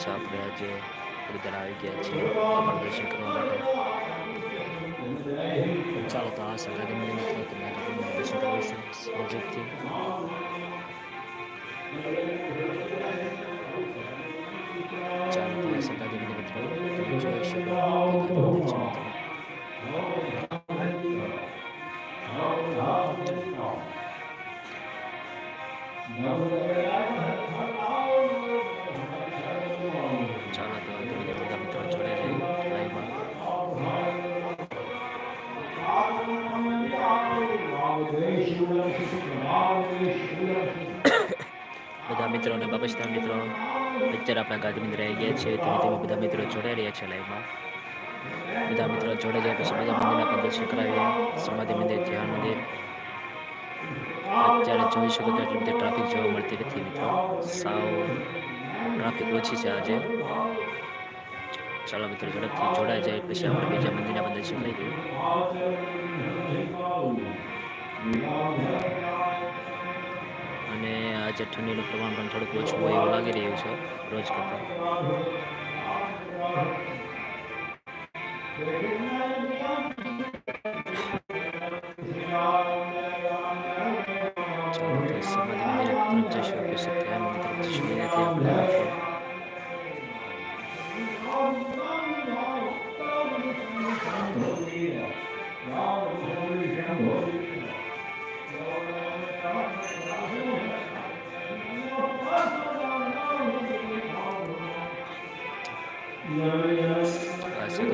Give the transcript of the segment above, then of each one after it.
પાછા આપણે આજે બધા આવી ગયા છીએ આપણા દર્શન કરવા માટે. ચાલો તો આ મંદિર મિત્રો મંદિરના દર્શન કરાવીશું નજીકથી ચાલો તો તમે છે બધા મિત્રો અને બાબસ્તા મિત્રો, પિક્ચર આપણા ગાંધી રહી ગયા છે. ધીમે ધીમે બધા મિત્રો જોડાઈ રહ્યા છે લાઈવમાં બધા મિત્રો જોડાઈ જાય પછી બધા મંદિરના દર્શન કરાવીએ સમાધિ મંદિર, ધ્યાન મંદિર. અત્યારે જોઈ શકો તો એટલી બધી ટ્રાફિક જોવા મળતી નથી મિત્રો. સાવ ટ્રાફિક ઓછી છે આજે. ચાલો મિત્રો ઝડપથી જોડાઈ જાય. પછી આપણે બીજા મંદિરના બધા લઈ દઈએ અને આજે ઠંડીનું પ્રમાણ પણ થોડુંક ઓછું હોય એવું લાગી રહ્યું છે રોજ કરતાં. સમાધિ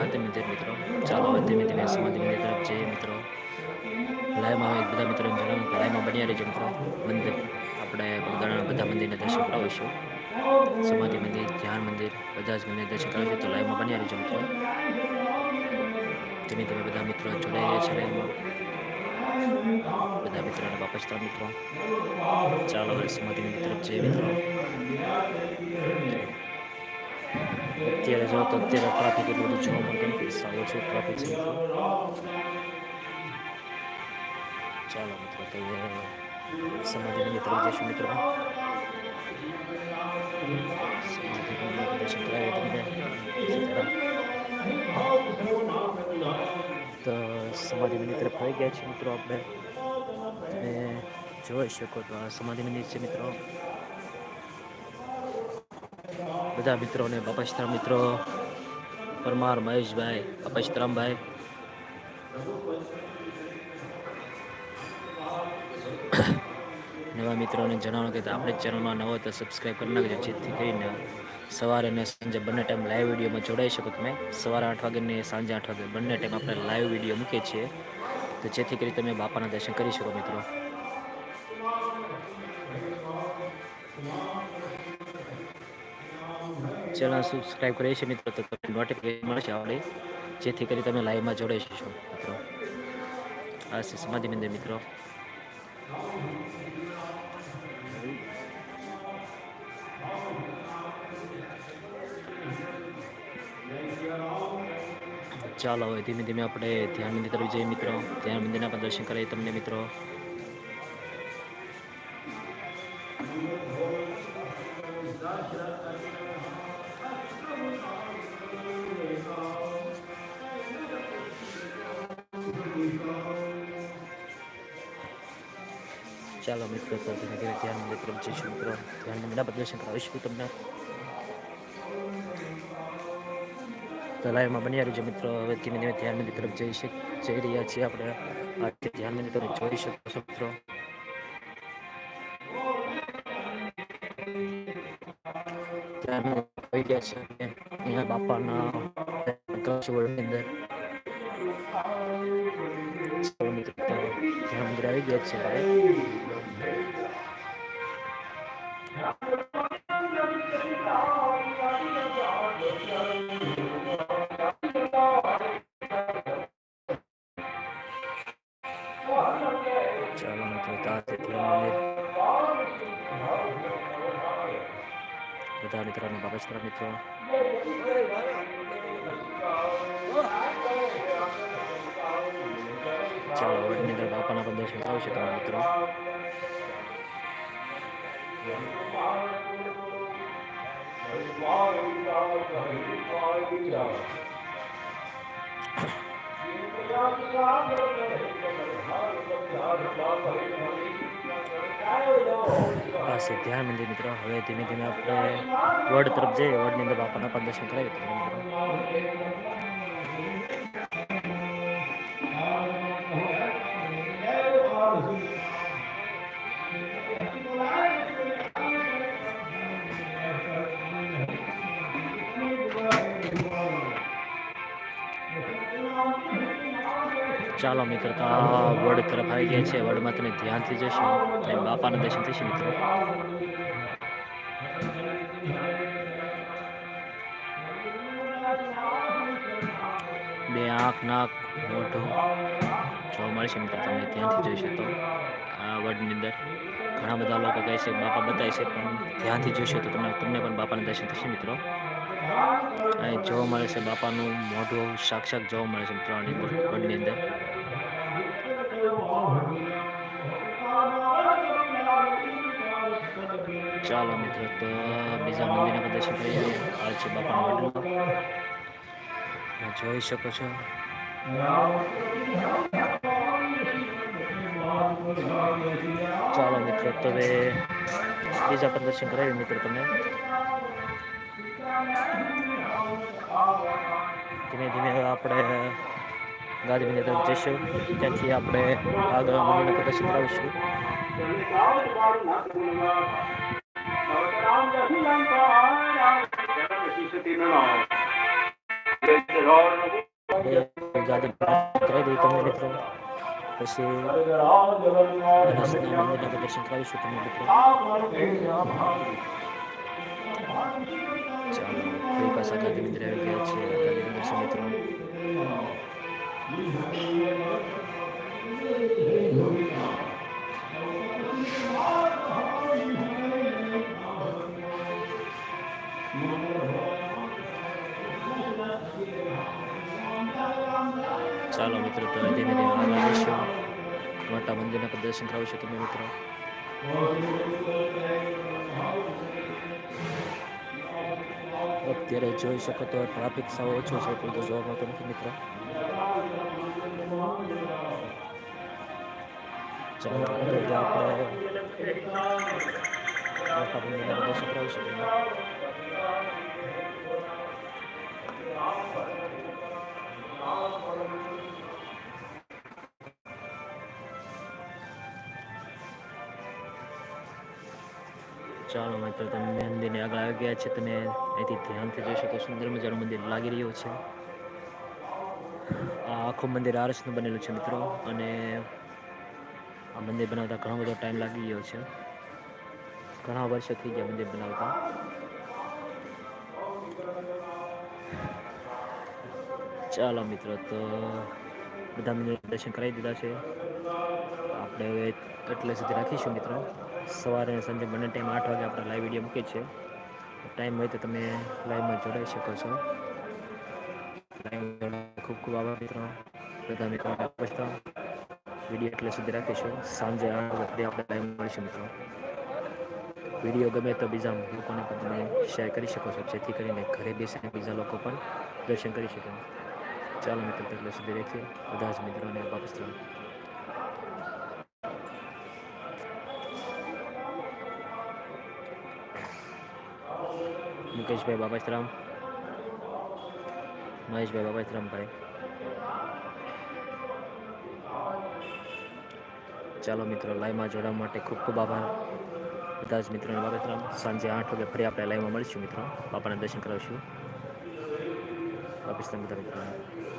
છે મંદિર મિત્રો ચાલો હવે ધીમે ધીમે સમાધિ મંદિર તરફ જઈએ મિત્રો લાઈવમાં હવે બધા મિત્રો જણાવ્યું કે લાઈવમાં બન્યા રહેજો મિત્રો મંદિર આપણે ઘણા બધા મંદિરને દર્શન કરાવીશું સમાધિ મંદિર ધ્યાન મંદિર બધા જ મંદિર દર્શન કરાવીશું તો લાઈવમાં બન્યા રહેજો મિત્રો ધીમે તમે બધા મિત્રો જોડાઈ છે લાઈવમાં બધા મિત્રો અને બાપસ્તા મિત્રો, ચાલો મંદિર તરફ જઈએ મિત્રો. અત્યારે જો તો અત્યારે ટ્રાફિક એટલું બધું જોવા મળતું નથી સારો છે ટ્રાફિક છે ચાલો મિત્રો, તો સમાધિની તરફ જઈશું મિત્રો. સમાધિ સંકળાય તમને. તો સમાધિ મંદિર તરફ ગયા છે મિત્રો આપણે. તમે જોઈ શકો તો આ સમાધિ મંદિર છે મિત્રો. બધા મિત્રો અને બાપાશ્રામ મિત્રો, પરમાર, મહેશભાઈ બાપાશ્રામભાઈ નવા મિત્રોને જણાવો કે આપણે ચેનલમાં નવો તો સબસ્ક્રાઈબ કરી નાખજો, જેથી કરીને સવારે અને સાંજે બંને ટાઈમ લાઈવ વિડીયોમાં જોડાઈ શકો તમે સવારે આઠ વાગે ને સાંજે આઠ વાગે બંને ટાઈમ આપણે લાઈવ વીડિયો મૂકીએ છીએ. તો જેથી કરી તમે બાપાના દર્શન કરી શકો મિત્રો. ચેનલ સબસ્ક્રાઈબ કરીએ છીએ મિત્રો તો તમને નોટિફિકેશન મળશે આવડે. જેથી કરી તમે લાઈવમાં જોડાઈ શકશો મિત્રો. આ છે સમાધિ મંદિર મિત્રો. ચાલો હવે ધીમે ધીમે આપણે ધ્યાન મંદિર તરફ જઈએ મિત્રો. ધ્યાન મંદિરના પણ દર્શન કરાવીએ તમને મિત્રો. ચાલો મિત્રો, તો ધીમે ધીમે ધ્યાન મંદિર તરફ જઈશું મિત્રો. ધ્યાન મંદિરના પણ દર્શન કરાવીશું તમને. લાઈવમાં રહ્યું છે મિત્રો. હવે ધીમે ધીમે ધ્યાન મંદિર તરફ જઈ જઈ રહ્યા છીએ આપણે. આજે ધ્યાન મંદિર તરફ જોઈ શકો છો મિત્રો. આવી ગયા છે અહીંયા બાપાના અંદર. ધ્યાન મંદિર આવી ગયા છે. મિત્રોને બાબસ્તરા મિત્રો ચાલો વડની અંદર બાપાના પણ દર્શન આવશે તમારા મિત્રો આ છે ધ્યાન મંદિર મિત્રો. હવે ધીમે ધીમે આપણે વડ તરફ જઈએ. વડની અંદર બાપાના પણ દર્શન કરાવી મિત્રો ચાલો મિત્રો, તો વડ તરફ આવી ગયા છે. વડમાં તમે ધ્યાનથી જશો. અને બાપાના દર્શન થશે મિત્રો. બે આંખ, નાક, મોઢું. જોવા મળશે મિત્રો, તમે ધ્યાનથી જોઈ શકો. આ વડની અંદર ઘણા બધા લોકો કહે છે, બાપા બતાવે છે, પણ ધ્યાનથી જોશો તો તમને તમને પણ બાપાના દર્શન થશે મિત્રો. અહીં જોવા મળે છે બાપાનું મોઢું સાક્ષાત જોવા મળે છે મિત્રો આની અંદર. ચાલો મિત્રો, તો બીજા મંદિરના બધા છોકરી આવે છે બાપાનું મોઢું જોઈ શકો છો. ચાલો મિત્રો, તો હવે બીજા પ્રદર્શન કરાવી મિત્રો તમે ધીમે ધીમે આપણે ગાંધીનગર તરફ જઈશું. ત્યાંથી આપણે આગળ મંદિરને તમને મિત્રો. પછી પ્રદર્શન કરાવીશું તમે મિત્રો. ચાલો ફરી પાછા ગાંધી મંદિર આવી ગયા છે ગાંધી દર્શન મિત્રો ચાલો મિત્રો તો ધીમે ધીમે આગળ જઈશું મોટા મંદિરના પ્રદર્શન કરાવીશું તમે મિત્રો અત્યારે જોઈ શકો તો ટ્રાફિક સાવ ઓછો છે કોઈ જોવા મળતો નથી મિત્રો. ચાલો મિત્રો તમે મંદિરની આગળ આવી ગયા છે. તમે અહીંથી ધ્યાનથી જોઈ શકો સુંદર મજાનું મંદિર લાગી રહ્યું છે. આ આખું મંદિર આરસનું બનેલું છે મિત્રો, અને આ મંદિર બનાવતા ઘણો બધો ટાઈમ લાગી ગયો છે. ઘણા વર્ષો થઈ ગયા મંદિર બનાવતા. ચાલો મિત્રો, તો બધા મંદિર દર્શન કરાવી દીધા છે. આપણે હવે એટલે સુધી રાખીશું મિત્રો. સવારે અને સાંજે બંને ટાઈમ આઠ વાગે આપણે લાઈવ વીડિયો મૂકીએ છીએ. ટાઈમ હોય તો તમે લાઈવમાં જોડાઈ શકો છો. ખૂબ ખૂબ આભાર મિત્રો. બધા મિત્રો વીડિયો એટલે સુધી રાખીશું. સાંજે આઠ વખતે આપણે લાઈવ મળીશું મિત્રો. વીડિયો ગમે તો બીજા લોકોને પણ તમે શેર કરી શકો છો. જેથી કરીને ઘરે બેસીને બીજા લોકો પણ દર્શન કરી શકે. ચાલો મિત્રો એટલે સુધી રાખીએ. બધા જ મિત્રોને વાપસ થયું મુકેશભાઈ બાબાશ્રામ મહેશભાઈ બાબાશ્રામ ભાઈ ચાલો મિત્રો લાઈવમાં જોડાવા માટે ખૂબ ખૂબ આભાર. બધા જ મિત્રોને બાબાશ્રામ સાંજે આઠ વાગે ફરી આપણે લાઈવમાં મળીશું મિત્રો. બાપાના દર્શન કરાવીશું. બાબાશ્રામ બધા મિત્રોને.